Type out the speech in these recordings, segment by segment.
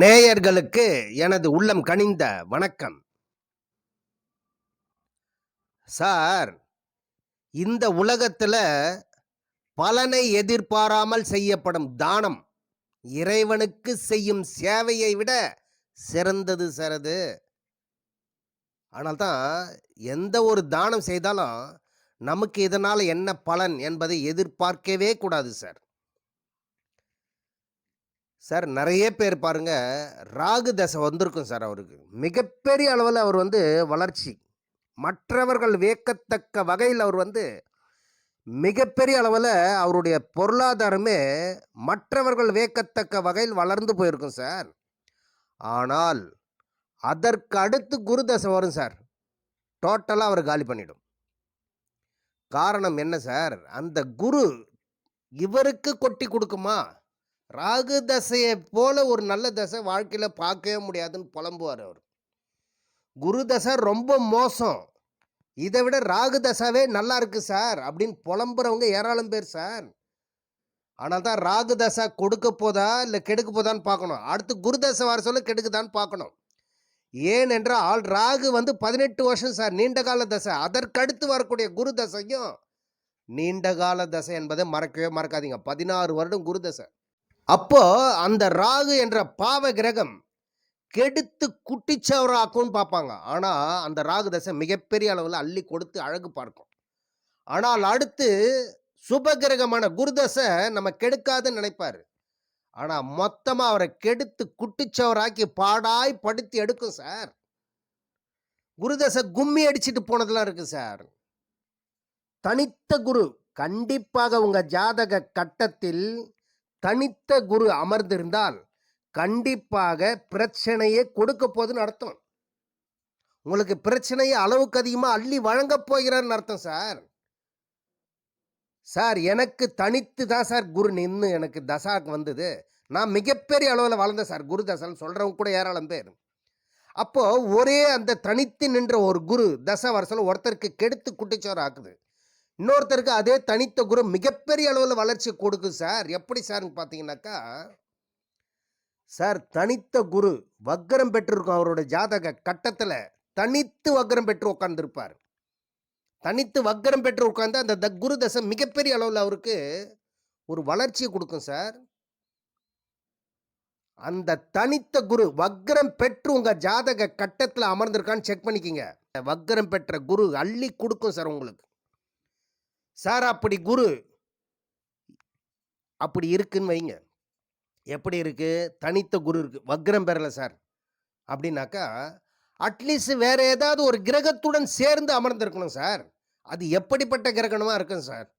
நேயர்களுக்கு எனது உள்ளம் கனிந்த வணக்கம். சார் இந்த உலகத்தில் பலனை எதிர்பாராமல் செய்யப்படும் தானம் இறைவனுக்கு செய்யும் சேவையை விட சிறந்தது சார் அது. ஆனால் தான் எந்த ஒரு தானம் செய்தாலும் நமக்கு இதனால் என்ன பலன் என்பதை எதிர்பார்க்கவே கூடாது சார். சார் நிறைய பேர் பாருங்கள் ராகு தசை வந்திருக்கும் சார் அவருக்கு. மிகப்பெரிய அளவில் அவர் வந்து வளர்ச்சி. மற்றவர்கள் வியக்கத்தக்க வகையில் அவர் வந்து மிகப்பெரிய அளவில் அவருடைய பொருளாதாரமே மற்றவர்கள் வியக்கத்தக்க வகையில் வளர்ந்து போயிருக்கும் சார். ஆனால் அதற்கு அடுத்து குரு தசை வரும் சார். டோட்டலாக அவர் காலி பண்ணிடும். காரணம் என்ன சார்? அந்த குரு இவருக்கு கொட்டி கொடுக்குமா? ராகு தசையை போல் ஒரு நல்ல தசை வாழ்க்கையில் பார்க்கவே முடியாதுன்னு புலம்புவார் அவர். குரு தசை ரொம்ப மோசம். இதை விட ராகு தசாவே நல்லா இருக்கு சார் அப்படின்னு புலம்புறவங்க ஏராளம் பேர் சார். ஆனால் தான் ராகு தசை கொடுக்க போதா இல்லை கெடுக்க போதான்னு பார்க்கணும். அடுத்து குரு தசை வர சொல்ல கெடுக்குதான்னு பார்க்கணும். ஏனென்றால் ராகு வந்து பதினெட்டு வருஷம் சார் நீண்ட கால தசை. அதற்கடுத்து வரக்கூடிய குரு தசையும் நீண்ட கால தசை என்பதை மறக்கவே மறக்காதீங்க. பதினாறு வருடம் குரு தசை. அப்போ அந்த ராகு என்ற பாவ கிரகம் கெடுத்து குட்டிச்சவராக்கும்னு பார்ப்பாங்க. ஆனால் அந்த ராகு தசை மிகப்பெரிய அளவில் அள்ளி கொடுத்து அழகு பார்க்கும். ஆனால் அடுத்து சுப கிரகமான நம்ம கெடுக்காதுன்னு நினைப்பாரு. ஆனால் மொத்தமாக அவரை கெடுத்து குட்டிச்சவராக்கி பாடாய் படுத்தி எடுக்கும் சார். குருதசை கும்மி அடிச்சுட்டு போனதெல்லாம் இருக்கு சார். தனித்த குரு கண்டிப்பாக உங்க ஜாதக கட்டத்தில் தனித்த குரு அமர்ந்திருந்தால் கண்டிப்பாக பிரச்சனையை கொடுக்க போகுதுன்னு அர்த்தம். உங்களுக்கு பிரச்சனையை அளவுக்கு அதிகமாக அள்ளி வழங்க போகிறாருன்னு அர்த்தம் சார். சார் எனக்கு தனித்து தான் சார் குரு நின்று எனக்கு தசாக்கு வந்தது. நான் மிகப்பெரிய அளவில் வளர்ந்தேன் சார் குரு தசான்னு சொல்கிறவங்க கூட ஏராளம் பேர். அப்போது ஒரே அந்த தனித்து நின்ற ஒரு குரு தசா வருஷம் ஒருத்தருக்கு கெடுத்து குட்டிச்சோறு ஆக்குது. இன்னொருத்தருக்கு அதே தனித்த குரு மிகப்பெரிய அளவில் வளர்ச்சி கொடுக்கும் சார். எப்படி சார்னு பார்த்தீங்கன்னாக்கா சார் தனித்த குரு வக்கரம் பெற்றிருக்கும் அவரோட ஜாதக கட்டத்தில் தனித்து வக்கரம் பெற்று உட்கார்ந்துருப்பார். தனித்து வக்கரம் பெற்று உட்கார்ந்து அந்த த குரு தசை மிகப்பெரிய அளவில் அவருக்கு ஒரு வளர்ச்சியை கொடுக்கும் சார். அந்த தனித்த குரு வக்கரம் பெற்று உங்கள் ஜாதக கட்டத்தில் அமர்ந்திருக்கான்னு செக் பண்ணிக்கிங்க. வக்கரம் பெற்ற குரு அள்ளி கொடுக்கும் சார் உங்களுக்கு. சார் அப்படி குரு. அப்படி இருக்குன்னு வைங்க. எப்படி இருக்குது தனித்த குரு இருக்கு. வக்ரம் பெறல சார். அப்படின்னாக்கா அட்லீஸ்ட் வேற ஏதாவது ஒரு கிரகத்துடன் சேர்ந்து அமர்ந்திருக்கணும் சார். அது எப்படிப்பட்ட கிரகணமாக இருக்கும் சார்?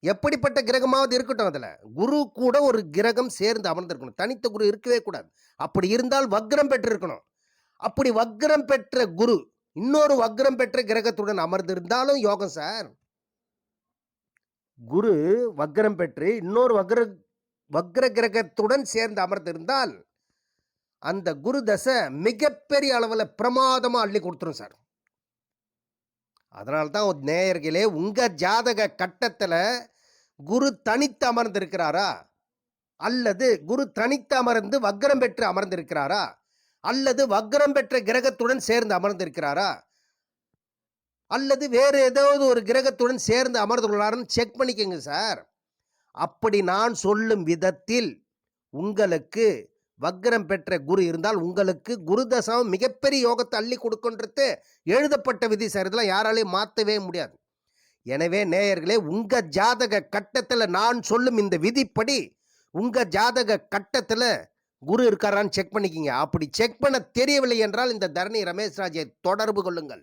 எப்படிப்பட்ட கிரகமாவது இருக்கட்டும் அதில். குரு கூட ஒரு கிரகம் சேர்ந்து அமர்ந்திருக்கணும். தனித்த குரு இருக்கவே கூடாது. அப்படி இருந்தால் வக்ரம் பெற்றிருக்கணும். அப்படி வக்ரம் பெற்ற குரு இன்னொரு வக்ரம் பெற்ற கிரகத்துடன் அமர்ந்திருந்தாலும் யோகம் சார். குரு வக்ரம் பெற்று இன்னொரு வக்ர வக்ர கிரகத்துடன் சேர்ந்து அமர்ந்திருந்தால் அந்த குரு தசை மிகப்பெரிய அளவில் பிரமாதமாக அள்ளி கொடுத்துரும் சார். அதனால தான் நேயர்களே உங்கள் ஜாதக கட்டத்தில் குரு தனித்து அமர்ந்திருக்கிறாரா? அல்லது குரு தனித்து அமர்ந்து வக்ரம் பெற்று அமர்ந்திருக்கிறாரா? அல்லது வக்ரம் பெற்ற கிரகத்துடன் சேர்ந்து அமர்ந்திருக்கிறாரா? அல்லது வேறு ஏதாவது ஒரு கிரகத்துடன் சேர்ந்து அமர்ந்துள்ளாருன்னு செக் பண்ணிக்கோங்க சார் அப்படி நான் சொல்லும் விதத்தில் உங்களுக்கு வக்ரம் பெற்ற குரு இருந்தால் உங்களுக்கு குரு தசம் மிகப்பெரிய யோகத்தை அள்ளி கொடுக்குன்றது எழுதப்பட்ட விதி சார் இதெல்லாம் யாராலையும் மாற்றவே முடியாது. எனவே நேயர்களே உங்கள் ஜாதக கட்டத்தில் நான் சொல்லும் இந்த விதிப்படி உங்கள் ஜாதக கட்டத்தில் குரு இருக்காரான்னு செக் பண்ணிக்கிங்க. அப்படி செக் பண்ண தெரியவில்லை என்றால் இந்த தரணி ரமேஷ்ராஜை தொடர்பு கொள்ளுங்கள்.